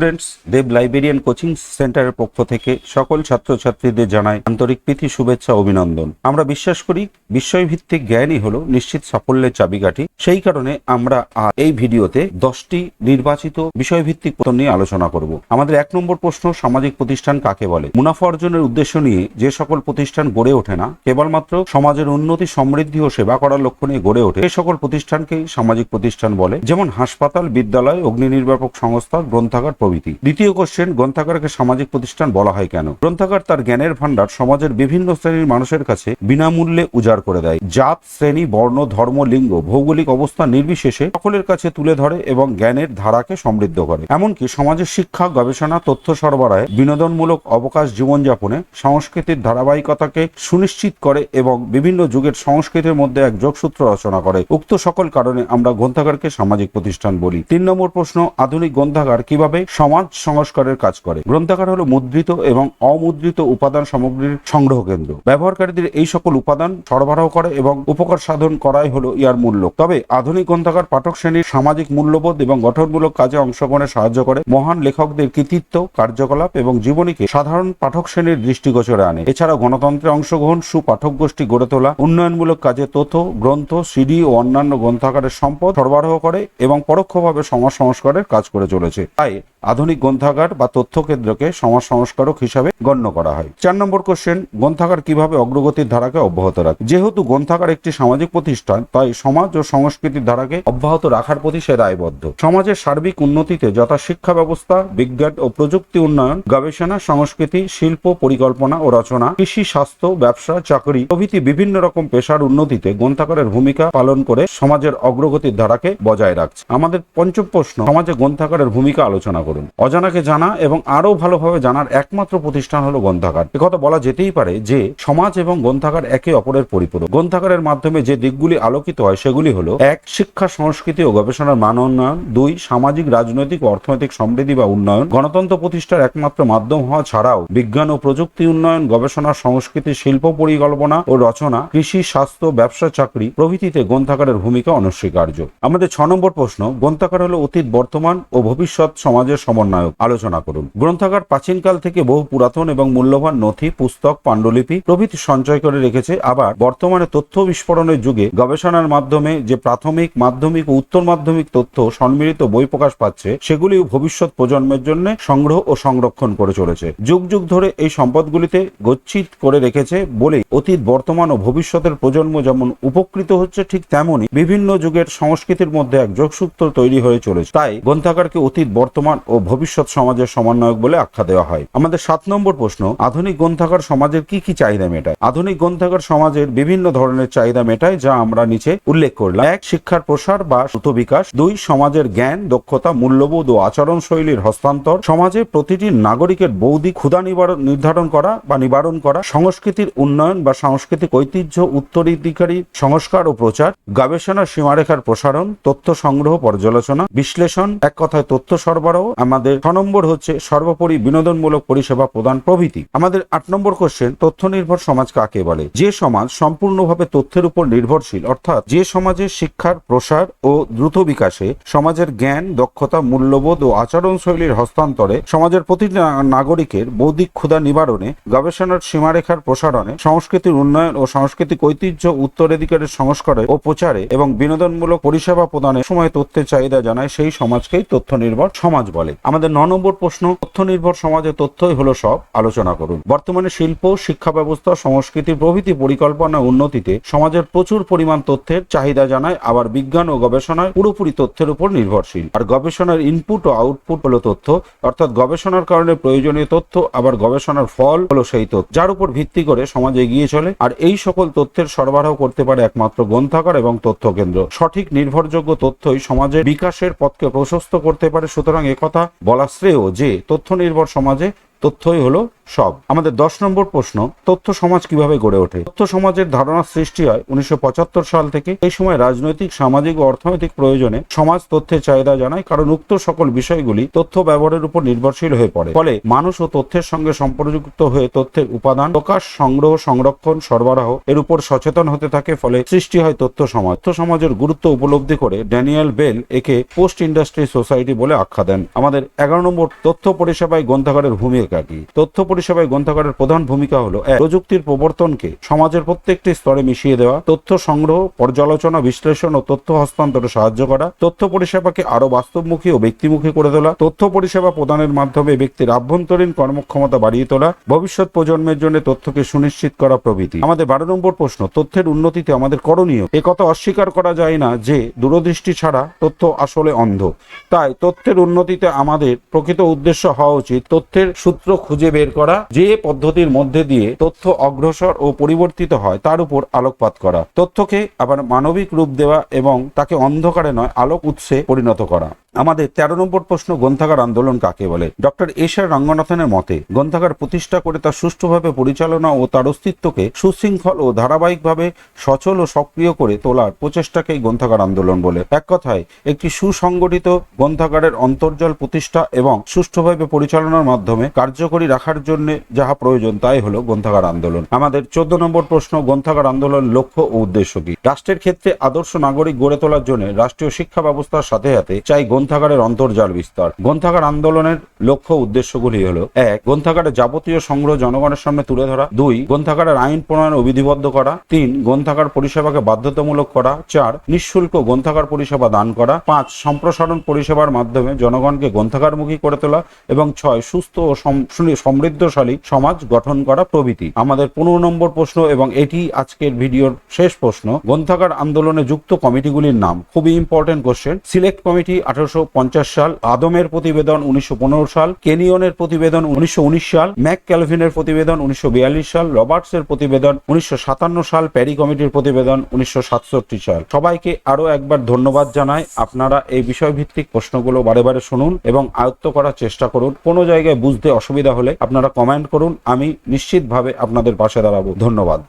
Students, দেব librarian coaching সেন্টারের পক্ষ থেকে সকল ছাত্রছাত্রীদের জানাই আন্তরিক প্রীতি, শুভেচ্ছা, অভিনন্দন। আমরা বিশ্বাস করি, বিষয়ভিত্তিক জ্ঞানই হলো নিশ্চিত সাফল্যের চাবিকাঠি। সেই কারণে আমরা এই ভিডিওতে দশটি নির্বাচিত বিষয়ভিত্তিক প্রশ্ন নিয়ে আলোচনা করব। আমাদের এক নম্বর প্রশ্ন, সামাজিক প্রতিষ্ঠান কাকে বলে? মুনাফা অর্জনের উদ্দেশ্য নিয়ে যে সকল প্রতিষ্ঠান গড়ে ওঠে না, কেবলমাত্র সমাজের উন্নতি, সমৃদ্ধি ও সেবা করার লক্ষ্য নিয়ে গড়ে ওঠে এই সকল প্রতিষ্ঠানকেই সামাজিক প্রতিষ্ঠান বলে। যেমন হাসপাতাল, বিদ্যালয় অগ্নি নির্বাপক সংস্থা, গ্রন্থাগার প্রভৃতি। দ্বিতীয় কোশ্চেন গ্রন্থাগারকে সামাজিক প্রতিষ্ঠান বলা হয় কেন? গ্রন্থাগার তার জ্ঞানের ভান্ডার সমাজের বিভিন্ন শ্রেণির মানুষের কাছে বিনামূল্যে উজাড় করে দেয়। জাত, শ্রেণি, বর্ণ, ধর্ম, লিঙ্গ, ভৌগোলিক অবস্থান নির্বিশেষে সকলের কাছে তুলে ধরে এবং জ্ঞানের ধারাকে সমৃদ্ধ করে। এমনকি সমাজের শিক্ষা, গবেষণা, তথ্য সরবরাহে বিনোদনমূলক অবকাশ জীবনযাপনে সংস্কৃতির ধারাবাহিকতাকে সুনিশ্চিত করে এবং বিভিন্ন যুগের সংস্কৃতির মধ্যে এক যোগসূত্র রচনা করে। উক্ত সকল কারণে আমরা গ্রন্থাগারকে সামাজিক প্রতিষ্ঠান বলি। তিন নম্বর প্রশ্ন, আধুনিক গ্রন্থাগার কীভাবে সমাজ সংস্কারের কাজ করে। গ্রন্থাগার হলো মুদ্রিত এবং অমুদ্রিত উপাদান সামগ্রীর সংগ্রহ কেন্দ্র। ব্যবহারকারীদের এই সকল উপাদান সরবরাহ করে এবং উপকার সাধন করাই হলো ইয়ার মূল্য। তবে আধুনিক গ্রন্থাগার পাঠক শ্রেণির সামাজিক মূল্যবোধ এবং গঠনমূলক কাজে অংশগ্রহণে সাহায্য করে। মহান লেখকদের কৃতিত্ব, কার্যকলাপ এবং জীবনীকে সাধারণ পাঠক শ্রেণির দৃষ্টিগোচরে আনে। এছাড়াও গণতন্ত্রে অংশগ্রহণ, সুপাঠক গোষ্ঠী গড়ে তোলা, উন্নয়নমূলক কাজে তথ্য, গ্রন্থ, সিডি ও অন্যান্য গ্রন্থাগারের সম্পদ সরবরাহ করে এবং পরোক্ষভাবে সমাজ সংস্কারের কাজ করে চলেছে। তাই আধুনিক গ্রন্থাগার বা তথ্য কেন্দ্রকে সমাজ সংস্কারক হিসাবে গণ্য করা হয়। চার নম্বর কোশ্চেন গ্রন্থাগার কীভাবে অগ্রগতির ধারাকে অব্যাহত রাখে? যেহেতু গ্রন্থাগার একটি সামাজিক প্রতিষ্ঠান, তাই সমাজ ও সংস্কৃতির ধারাকে অব্যাহত রাখার প্রতি সে দায়বদ্ধ। সমাজের সার্বিক উন্নতিতে যথা শিক্ষা ব্যবস্থা, বিজ্ঞান ও প্রযুক্তি উন্নয়ন, গবেষণা, সংস্কৃতি, শিল্প, পরিকল্পনা ও রচনা, কৃষি, স্বাস্থ্য, ব্যবসা, চাকরি প্রভৃতি বিভিন্ন রকম পেশার উন্নতিতে গ্রন্থাগারের ভূমিকা পালন করে সমাজের অগ্রগতির ধারাকে বজায় রাখছে। আমাদের পঞ্চম প্রশ্ন, সমাজে গ্রন্থাগারের ভূমিকা আলোচনা করুন। অজানাকে জানা এবং আরও ভালোভাবে জানার একমাত্র প্রতিষ্ঠান হলো গ্রন্থাগার। একথা বলা যেতেই পারে যে, সমাজ এবং গ্রন্থাগার একে অপরের পরিপূরক। গ্রন্থাগারের মাধ্যমে যে দিকগুলি আলোকিত হয় সেগুলি হলো, এক, শিক্ষা, সংস্কৃতি ও গবেষণার মান উন্নয়ন। দুই, সামাজিক, রাজনৈতিক, অর্থনৈতিক সমৃদ্ধি বা উন্নয়ন। গণতন্ত্র প্রতিষ্ঠার একমাত্র মাধ্যম হওয়া ছাড়াও বিজ্ঞান ও প্রযুক্তি উন্নয়ন, গবেষণা, সংস্কৃতি, শিল্প পরিকল্পনা ও রচনা, কৃষি, স্বাস্থ্য, ব্যবসা, চাকরি প্রভৃতিতে গ্রন্থাগারের ভূমিকা অনস্বীকার্য। আমাদের ছ নম্বর প্রশ্ন, গ্রন্থাগার হলো অতীত, বর্তমান ও ভবিষ্যৎ সমাজের সমন্বয়ক। আলোচনা করুন। গ্রন্থাগার প্রাচীনকাল থেকে বহু পুরাতন এবং মূল্যবান নথি, পুস্তক, পাণ্ডুলিপি প্রভৃতি সঞ্চয় করে রেখেছে। আবার বর্তমানে তথ্য বিস্ফোরণের যুগে গবেষণার মাধ্যমে যে প্রাথমিক, মাধ্যমিক ও উত্তর মাধ্যমিক তথ্য সম্মিলিত বই প্রকাশ পাচ্ছে, সেগুলিও ভবিষ্যৎ প্রজন্মের জন্য সংগ্রহ ও সংরক্ষণ করে চলেছে। যুগ যুগ ধরে এই সম্পদগুলিতে গচ্ছিত করে রেখেছে বলেই অতীত, বর্তমান ও ভবিষ্যতের প্রজন্ম যেমন উপকৃত হচ্ছে ঠিক তেমনই বিভিন্ন যুগের সংস্কৃতির মধ্যে এক যোগসূত্র তৈরি হয়ে চলেছে। তাই গ্রন্থাগারকে অতীত, বর্তমান ভবিষ্যৎ সমাজের সমন্বয়ক বলে আখ্যা দেওয়া হয়। আমাদের সাত নম্বর প্রশ্ন, আধুনিক গ্রন্থাগার সমাজের কি কি চাহিদা মেটায়? আধুনিক গ্রন্থাগার সমাজের বিভিন্ন ধরনের চাহিদা মেটায়, যা আমরা নিচে উল্লেখ করলাম। এক, শিক্ষার প্রসার বা দ্রুত বিকাশ। দুই, সমাজের জ্ঞান, দক্ষতা, মূল্যবোধ ও আচরণ শৈলীর হস্তান্তর। সমাজে প্রতিটি নাগরিকের বৌদ্ধিক ক্ষুধা নিবারণ নির্ধারণ করা বা নিবারণ করা। সংস্কৃতির উন্নয়ন বা সাংস্কৃতিক ঐতিহ্য উত্তরাধিকারী সংস্কার ও প্রচার। গবেষণার সীমারেখার প্রসারণ। তথ্য সংগ্রহ পর্যালোচনা। বিশ্লেষণ। এক কথায় তথ্য সরবরাহ। আমাদের ছ নম্বর হচ্ছে সর্বোপরি বিনোদনমূলক পরিষেবা প্রদান প্রভৃতি। আমাদের আট নম্বর কোশ্চেন তথ্য নির্ভর সমাজ কাকে বলে? যে সমাজ সম্পূর্ণভাবে তথ্যের উপর নির্ভরশীল, অর্থাৎ যে সমাজে শিক্ষার প্রসার ও দ্রুত বিকাশে সমাজের জ্ঞান, দক্ষতা, মূল্যবোধ ও আচরণ শৈলীর হস্তান্তরে সমাজের প্রতিটি নাগরিকের বৌদ্ধিক ক্ষুধা নিবারণে, গবেষণার সীমারেখার প্রসারণে, সংস্কৃতির উন্নয়ন ও সাংস্কৃতিক ঐতিহ্য উত্তরাধিকারের সংস্কারে ও প্রচারে এবং বিনোদনমূলক পরিষেবা প্রদানে সময় তথ্যের চাহিদা জানায় সেই সমাজকেই তথ্য নির্ভর সমাজ বলে। আমাদের ন নম্বর প্রশ্ন তথ্য নির্ভর সমাজে তথ্যই হলো সব, আলোচনা করুন। বর্তমানে শিল্প, শিক্ষা ব্যবস্থা, সংস্কৃতি, প্রভৃতি পরিকল্পনা উন্নতিতে সমাজের প্রচুর পরিমাণ তথ্যের চাহিদা জানায়, আবার বিজ্ঞান ও গবেষণায় পুরোপুরি তথ্যের উপর নির্ভরশীল। আর গবেষণার ইনপুট ও আউটপুট হলো তথ্য, অর্থাৎ গবেষণার কারণে প্রয়োজনীয় তথ্য, আবার গবেষণার ফল হলো সেই তথ্য, যার উপর ভিত্তি করে সমাজ এগিয়ে চলে। আর এই সকল তথ্যের সরবরাহ করতে পারে একমাত্র গ্রন্থাগার এবং তথ্য কেন্দ্র। সঠিক নির্ভরযোগ্য তথ্যই সমাজের বিকাশের পথকে প্রশস্ত করতে পারে, সুতরাং একথা বলা শ্রেয় যে তথ্য নির্ভর সমাজে তথ্যই হলো সব। আমাদের দশ নম্বর প্রশ্ন, তথ্য সমাজ কীভাবে গড়ে ওঠে? তথ্য সমাজের ধারণা সৃষ্টি হয় উনিশশো পঁচাত্তর সাল থেকে। এই সময় রাজনৈতিক, সামাজিক ও অর্থনৈতিক প্রয়োজনে সমাজ তথ্যের চাহিদা জানায়, কারণ উক্ত সকল বিষয়গুলি তথ্য ব্যবহারের উপর নির্ভরশীল হয়ে পড়ে। ফলে মানুষ ও তথ্যের সঙ্গে সম্পর্কযুক্ত হয়ে তথ্যের উপাদান, প্রকাশ, সংগ্রহ, সংরক্ষণ, সরবরাহ এর উপর সচেতন হতে থাকে, ফলে সৃষ্টি হয় তথ্য সমাজ। তথ্য সমাজের গুরুত্ব উপলব্ধি করে ড্যানিয়েল বেল একে পোস্ট ইন্ডাস্ট্রি সোসাইটি বলে আখ্যা দেন। আমাদের এগারো নম্বর, তথ্য পরিষেবায় গ্রন্থাগারের ভূমিকা কি? তথ্য পরিষেবায় গ্রন্থাগারের প্রধান ভূমিকা হলো, এক, প্রযুক্তির প্রবর্তনকে সমাজের প্রত্যেকটি স্তরে মিশিয়ে দেওয়া, তথ্য সংগ্রহ, পর্যালোচনা, বিশ্লেষণ ও তথ্য হস্তান্তরে সাহায্য করা, তথ্য পরিষেবাকে আরও বাস্তবমুখী ও ব্যক্তিমুখী করে তোলা, তথ্য পরিষেবা প্রদানের মাধ্যমে ব্যক্তির আভ্যন্তরীণ কর্মক্ষমতা বাড়িয়ে তোলা, ভবিষ্যৎ প্রজন্মের জন্য তথ্যকে সুনিশ্চিত করা প্রভৃতি। আমাদের বারো নম্বর প্রশ্ন, তথ্যের উন্নতিতে আমাদের করণীয়। এ কথা অস্বীকার করা যায় না যে, দূরদৃষ্টি ছাড়া তথ্য আসলে অন্ধ। তাই তথ্যের উন্নতিতে আমাদের প্রকৃত উদ্দেশ্য হওয়া উচিত, তথ্যের সূত্র খুঁজে বের করা যে পদ্ধতির মধ্যে দিয়ে তথ্য অগ্রসর ও পরিবর্তিত হয়, তার উপর আলোকপাত করা। তথ্যকে আবার মানবিক রূপ দেওয়া এবং তাকে অন্ধকারে নয়, আলোক উৎসে পরিণত করা। আমাদের তেরো নম্বর প্রশ্ন, গ্রন্থাগার আন্দোলন কাকে বলে? ডক্টর এস আর রঙ্গনাথনের মতে, গ্রন্থাগার প্রতিষ্ঠা করে তার সুষ্ঠুভাবে পরিচালনা ও তার অস্তিত্বকে সুশৃঙ্খল ও ধারাবাহিকভাবে সচল ও সক্রিয় করে তোলার প্রচেষ্টাকেই গ্রন্থাগার আন্দোলন বলে। এক কথায়, একটি সুসংগঠিত গ্রন্থাগারের অন্তর্জল প্রতিষ্ঠা এবং সুষ্ঠুভাবে পরিচালনার মাধ্যমে কার্যকরী রাখার জন্য যাহা প্রয়োজন তাই হলো গ্রন্থাগার আন্দোলন। আমাদের চোদ্দ নম্বর প্রশ্ন, গ্রন্থাগার আন্দোলন লক্ষ্য ও উদ্দেশ্য কি? রাষ্ট্রের ক্ষেত্রে আদর্শ নাগরিক গড়ে তোলার জন্য রাষ্ট্রীয় শিক্ষা ব্যবস্থার সাথে সাথে চাই গ্রন্থাগারের অন্তর্জাল বিস্তার। গ্রন্থাগার আন্দোলনের লক্ষ্য উদ্দেশ্যগুলি হলো, এক, গ্রন্থাগারের যাবতীয় সংগ্রহ জনগণের সামনে তুলে ধরা। দুই, গ্রন্থাগারের আইন প্রণয়ন ও বিধিবদ্ধ করা। তিন, গ্রন্থাগার পরিষেবাকে বাধ্যতামূলক করা। চার, নিঃশুল্ক গ্রন্থাগার পরিষেবা দান করা। পাঁচ, সম্প্রসারণ পরিষেবার মাধ্যমে জনগণকে গ্রন্থাগারমুখী করে তোলা। এবং ছয়, সুস্থ ও সম- সুনি- সমৃদ্ধশালী সমাজ গঠন করা প্রভৃতি। আমাদের পনেরো নম্বর প্রশ্ন এবং এটি আজকের ভিডিওর শেষ প্রশ্ন। গ্রন্থাগার আন্দোলনে যুক্ত কমিটিগুলির নাম। খুবই ইম্পর্টেন্ট কোশ্চেন সিলেক্ট কমিটি আঠারোশো পঞ্চাশ সাল, আদমের প্রতিবেদন উনিশশো পনেরো সাল কেনিয়নের প্রতিবেদন উনিশশো উনিশ সাল ম্যাক ক্যালভিনের প্রতিবেদন উনিশশো বিয়াল্লিশ সাল, রবার্টসের প্রতিবেদন উনিশশো সাতান্ন সাল, প্যারি কমিটির প্রতিবেদন উনিশশো সাতষট্টি সাল। সবাইকে আরও একবার ধন্যবাদ জানাই। আপনারা এই বিষয়ভিত্তিক প্রশ্নগুলো বারে বারে শুনুন এবং আয়ত্ত করার চেষ্টা করুন। কোনো জায়গায় বুঝতে অসুবিধা হলে আপনারা কমেন্ট করুন আমি নিশ্চিতভাবে আপনাদের পাশে দাঁড়াবো। ধন্যবাদ।